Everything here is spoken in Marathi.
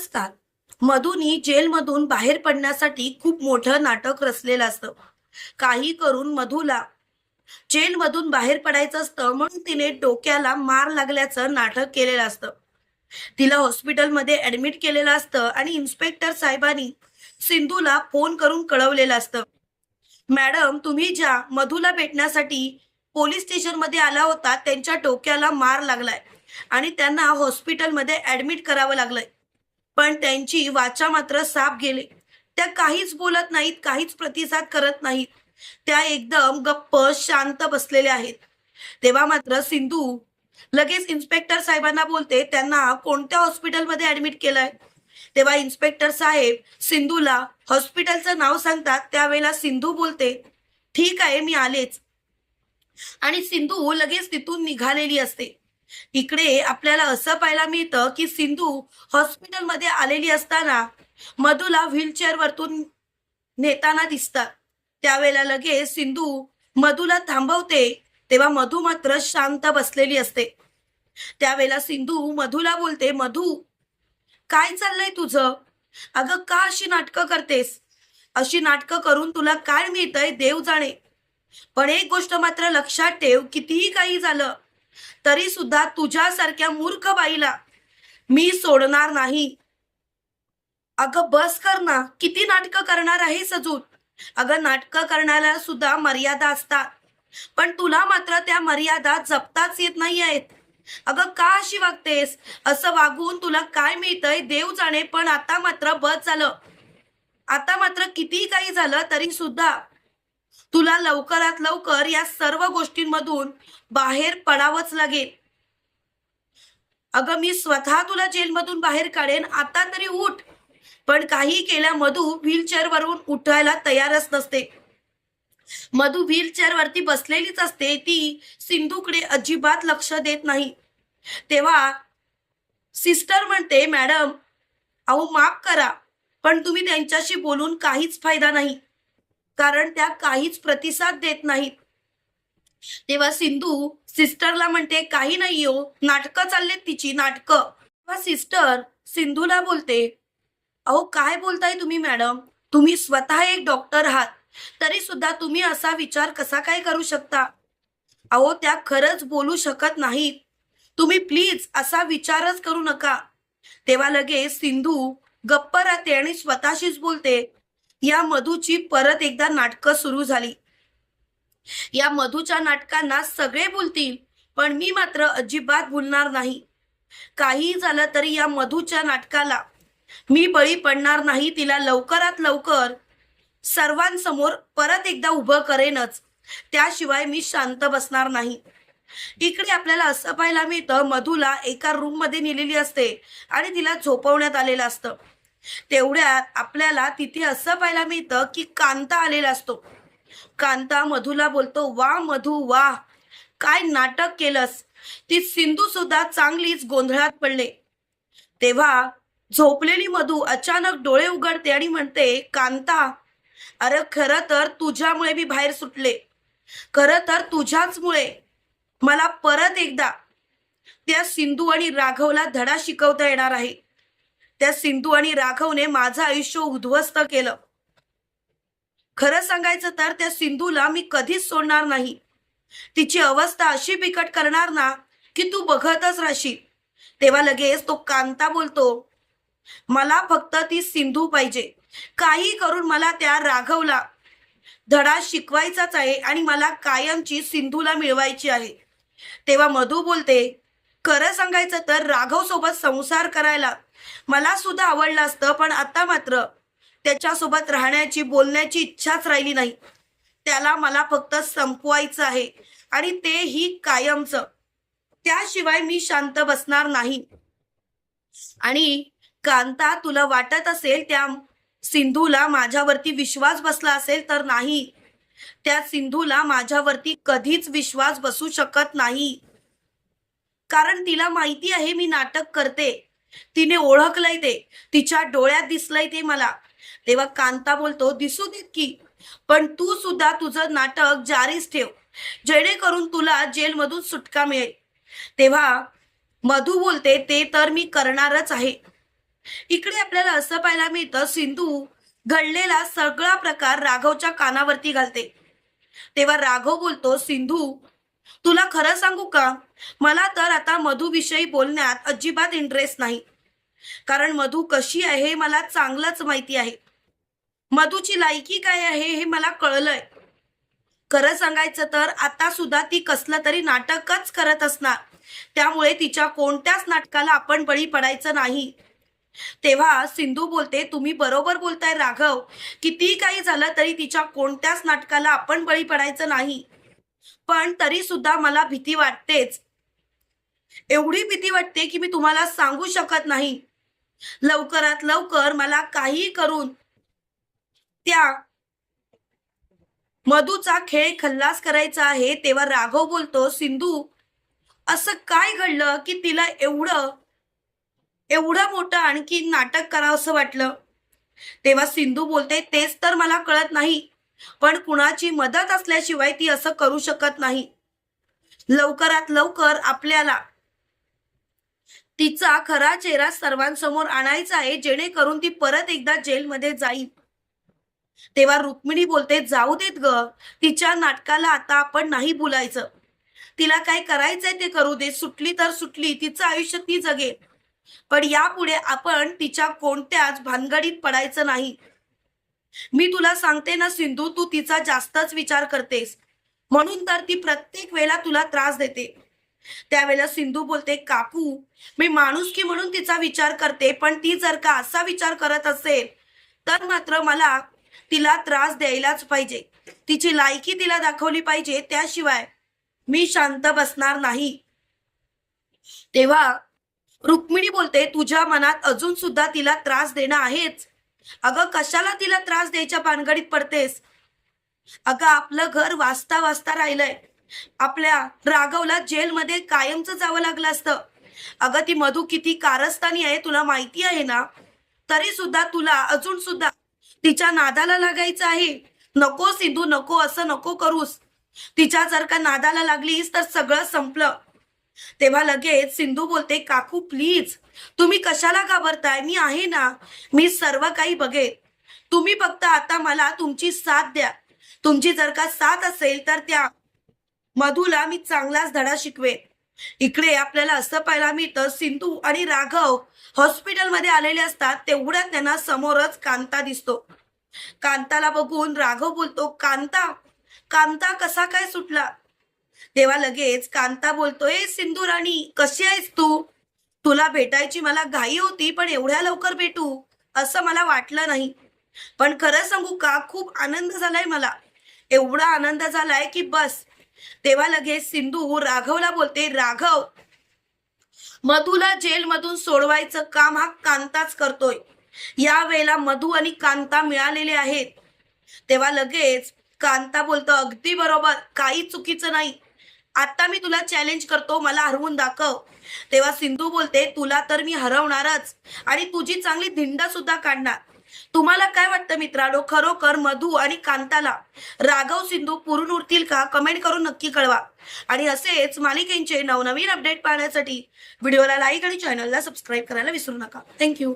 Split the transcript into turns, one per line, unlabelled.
असतात. मधुनी जेलमधून बाहेर पडण्यासाठी खूप मोठं नाटक रचलेलं असतं. काही करून मधुला जेलमधून बाहेर पडायचं असतं म्हणून तिने डोक्याला मार लागल्याचं नाटक केलेलं असतं. तिला हॉस्पिटलमध्ये ऍडमिट केलेलं असतं आणि इन्स्पेक्टर साहेबांनी सिंधूला फोन करून कळवलेलं असतं. मॅडम तुम्ही ज्या मधुला भेटण्यासाठी पोलीस स्टेशनमध्ये आला होता त्यांच्या डोक्याला मार लागलाय आणि त्यांना हॉस्पिटलमध्ये ऍडमिट करावं लागलंय. पण त्यांची वाचा मात्र साफ गेले. त्या काहीच बोलत नाहीत काहीच प्रतिसाद करत नाहीत. त्या एकदम गप्प शांत बसलेल्या आहेत. तेव्हा मात्र सिंधू लगेच इन्स्पेक्टर साहेबांना बोलते त्यांना कोणत्या हॉस्पिटलमध्ये ऍडमिट केलंय? तेव्हा इन्स्पेक्टर साहेब सिंधूला हॉस्पिटलचं नाव सांगतात त्यावेळेला सिंधू बोलते ठीक आहे मी आलेच. आणि सिंधू लगेच तिथून निघालेली असते. इकडे आपल्याला असं पाहायला मिळतं की सिंधू हॉस्पिटलमध्ये आलेली असताना मधुला व्हीलचेअर वरतून नेताना दिसतात. त्यावेळेला लगेच सिंधू मधुला थांबवते तेव्हा मधू मात्र शांत बसलेली असते. त्यावेळेला सिंधू मधुला बोलते मधू काय चाललंय तुझं? अगं का अशी नाटकं करतेस? अशी नाटकं करून तुला काय मिळतंय देव जाणे. पण एक गोष्ट मात्र लक्षात ठेव कितीही काही झालं तरी सुद्धा तुझ्यासारख्या मूर्ख बाईला मी सोडणार नाही. अगं बस कर ना. किती नाटकं करणार आहे सजूत अगं नाटकं करण्याला सुद्धा मर्यादा असतात. पण तुला मात्र त्या मर्यादा जपताच येत नाही आहेत अगं का अशी वागतेस? असं वागून तुला काय मिळतंय देव जाणे पण आता मात्र बस झालं. आता मात्र कितीही काही झालं तरी सुद्धा तुला लवकरात लवकर या सर्व गोष्टींमधून बाहेर पडावंच लागेल. अगं मी स्वतः तुला जेलमधून बाहेर काढेन आता तरी उठ. पण काही केल्या मधू व्हीलचेअर वरून उठायला तयारच नसते. मधू व्हीलचेअर वरती बसलेलीच असते ती सिंधूकडे अजिबात लक्ष देत नाही. तेव्हा सिस्टर म्हणते मॅडम अहो माफ करा पण तुम्ही त्यांच्याशी बोलून काहीच फायदा नाही. कारण त्या काहीच प्रतिसाद देत नाहीत. तेव्हा सिंधू सिस्टरला म्हणते काही नाही हो नाटकं चाललेत तिची नाटकं. तेव्हा सिस्टर सिंधूला बोलते अहो काय बोलताय तुम्ही मॅडम? तुम्ही स्वतः एक डॉक्टर आहात. तरी सुद्धा तुम्ही असा विचार कसा काय करू शकता? अहो त्या खरंच बोलू शकत नाहीत. तुम्ही प्लीज असा विचारच करू नका. तेव्हा लगेच सिंधू गप्प राहते आणि स्वतःशीच बोलते या मधूची परत एकदा नाटकं सुरू झाली. या मधूच्या नाटकांना सगळे बोलतील पण मी मात्र अजिबात बोलणार नाही. काही झालं तरी या मधूच्या नाटकाला मी बळी पडणार नाही तिला लवकरात लवकर सर्वांसमोर परत एकदा उभं करेनच. त्याशिवाय मी शांत बसणार नाही. इकडे आपल्याला असं पाहायला मिळतं मधूला एका रूममध्ये नेलेली असते आणि तिला झोपवण्यात आलेलं असतं. तेवढ्यात आपल्याला तिथे असं पाहायला मिळतं की कांता आलेला असतो. कांता मधूला बोलतो वा मधू वा काय नाटक केलंस? ती सिंधू सुद्धा चांगलीच गोंधळात पडले. तेव्हा झोपलेली मधू अचानक डोळे उघडते आणि म्हणते कांता अरे खरं तर तुझ्यामुळे मी बाहेर सुटले. खरं तर तुझ्याचमुळे. मला परत एकदा त्या सिंधू आणि राघवला धडा शिकवता येणार आहे. त्या सिंधू आणि राघवने माझं आयुष्य उद्ध्वस्त केलं. खरं सांगायचं तर त्या सिंधूला मी कधीच सोडणार नाही. तिची अवस्था अशी बिकट करणार ना की तू बघतच राहशील. तेव्हा लगेच तो कांता बोलतो मला फक्त ती सिंधू पाहिजे. काही करून मला त्या राघवला. धडा शिकवायचाच आहे आणि मला कायमची सिंधूला मिळवायची आहे. तेव्हा मधू बोलते खरं सांगायचं तर राघव सोबत संसार करायला मला सुद्धा आवडलं असतं पण आता मात्र त्याच्यासोबत राहण्याची बोलण्याची इच्छाच राहिली नाही. त्याला मला फक्त संपवायचं आहे आणि तेही कायमचं. त्याशिवाय मी शांत बसणार नाही. आणि कांता तुला वाटत असेल त्या सिंधूला माझ्यावरती विश्वास बसला असेल तर नाही. त्या सिंधूला माझ्यावरती कधीच विश्वास बसू शकत नाही. कारण तिला माहिती आहे मी नाटक करते. तिने ओळखलंय ते. तिच्या डोळ्यात दिसलंय ते मला. तेव्हा कांता बोलतो दिसू देत की पण तू सुद्धा तुझं नाटक जारीच ठेव. जेणेकरून तुला जेलमधून सुटका मिळेल. तेव्हा मधू बोलते ते तर मी करणारच आहे. इकडे आपल्याला असं पाहायला मिळतं सिंधू घडलेला सगळा प्रकार राघवच्या कानावरती घालते. तेव्हा राघव बोलतो सिंधू तुला खरं सांगू का? मला तर आता मधूविषयी बोलण्यात अजिबात इंटरेस्ट नाही. कारण मधू कशी आहे हे मला चांगलंच माहिती आहे. मधूची लायकी काय आहे हे मला कळलंय. खरं सांगायचं तर आता सुद्धा ती कसलं तरी नाटकच करत असणार. त्यामुळे तिच्या कोणत्याच नाटकाला आपण बळी पडायचं नाही. तेव्हा सिंधू बोलते तुम्ही बरोबर बोलताय राघव. किती काही झालं तरी तिच्या कोणत्याच नाटकाला आपण बळी पडायचं नाही. पण तरी सुद्धा मला भीती वाटतेच. एवढी भीती वाटते की मी तुम्हाला सांगू शकत नाही. लवकरात लवकर मला काही करून त्या मधूचा खेळ खल्लास करायचा आहे. तेव्हा राघव बोलतो सिंधू असं काय घडलं की तिला एवढं एवढं मोठं आणखी नाटक करावंसं वाटलं? तेव्हा सिंधू बोलते तेच तर मला कळत नाही पण कुणाची मदत असल्याशिवाय ती असं करू शकत नाही. लवकरात लवकर आपल्याला तिचा खरा चेहरा सर्वांसमोर आणायचा आहे जेणेकरून ती परत एकदा जेलमध्ये जाईल. तेव्हा रुक्मिणी बोलते जाऊ देत ग तिच्या नाटकाला आता आपण नाही बोलायचं. तिला काय करायचंय ते करू दे सुटली तर सुटली तिचं आयुष्य ती जगेल. पण यापुढे आपण तिच्या कोणत्याच भानगडीत पडायचं नाही. मी तुला सांगते ना सिंधू तू तिचा जास्तच विचार करतेस. म्हणून तर ती प्रत्येक वेळेला तुला त्रास देते. त्यावेळेला सिंधू बोलते काकू मी माणुसकी म्हणून तिचा विचार करते पण ती जर का असा विचार करत असेल तर मात्र मला तिला त्रास द्यायलाच पाहिजे. तिची लायकी तिला दाखवली पाहिजे. त्याशिवाय मी शांत बसणार नाही. तेव्हा रुक्मिणी बोलते तुझ्या मनात अजून सुद्धा तिला त्रास देणं आहेच. अगं कशाला तिला त्रास द्यायच्या पानगडीत पडतेस? अगं आपलं घर वाचता वाचता राहिलंय. आपल्या राघवला जेलमध्ये कायमचं जावं लागलं असतं. अगं ती मधू किती कारस्थानी आहे तुला माहिती आहे ना? तरी सुद्धा तुला अजून सुद्धा तिच्या नादाला लागायचं आहे. नको सिंधू नको असं नको करूस. तिच्या जर का नादाला लागलीस तर सगळं संपलं. तेव्हा लगेच सिंधू बोलते काकू प्लीज तुम्ही कशाला घाबरताय? मी आहे ना मी सर्व काही बघेन. तुम्ही फक्त आता मला तुमची साथ द्या. तुमची जर का साथ असेल तर त्या मधूला मी चांगलाच धडा शिकवेन. इकडे आपल्याला असं पाहायला मिळतं सिंधू आणि राघव हॉस्पिटलमध्ये आलेले असतात तेवढ्यात त्यांना समोरच कांता दिसतो. कांताला बघून राघव बोलतो कांता कांता कसा काय सुटला? तेव्हा लगेच कांता बोलतोय सिंधू राणी कशी आहेस तू? तुला भेटायची मला घाई होती पण एवढ्या लवकर भेटू असं मला वाटलं नाही. पण खरं सांगू का खूप आनंद झालाय मला. एवढा आनंद झालाय की बस तेव्हा लगेच सिंधू राघवला बोलते राघव मधूला जेलमधून सोडवायचं काम हा कांताच करतोय. या वेळेला मधू आणि कांता मिळालेले आहेत. तेव्हा लगेच कांता बोलतो अगदी बरोबर काही चुकीचं नाही. आता मी तुला चॅलेंज करतो मला हरवून दाखव. तेव्हा सिंधू बोलते तुला तर मी हरवणारच आणि तुझी चांगली धिंड सुद्धा काढणार. तुम्हाला काय वाटतं मित्रांनो? खरोखर मधू आणि कांताला राघव सिंधू पुरून उरतील का? कमेंट करून नक्की कळवा. आणि असेच मालिकेंचे नवनवीन अपडेट पाहण्यासाठी व्हिडिओला लाईक आणि चॅनलला सबस्क्राईब करायला विसरू नका. थँक्यू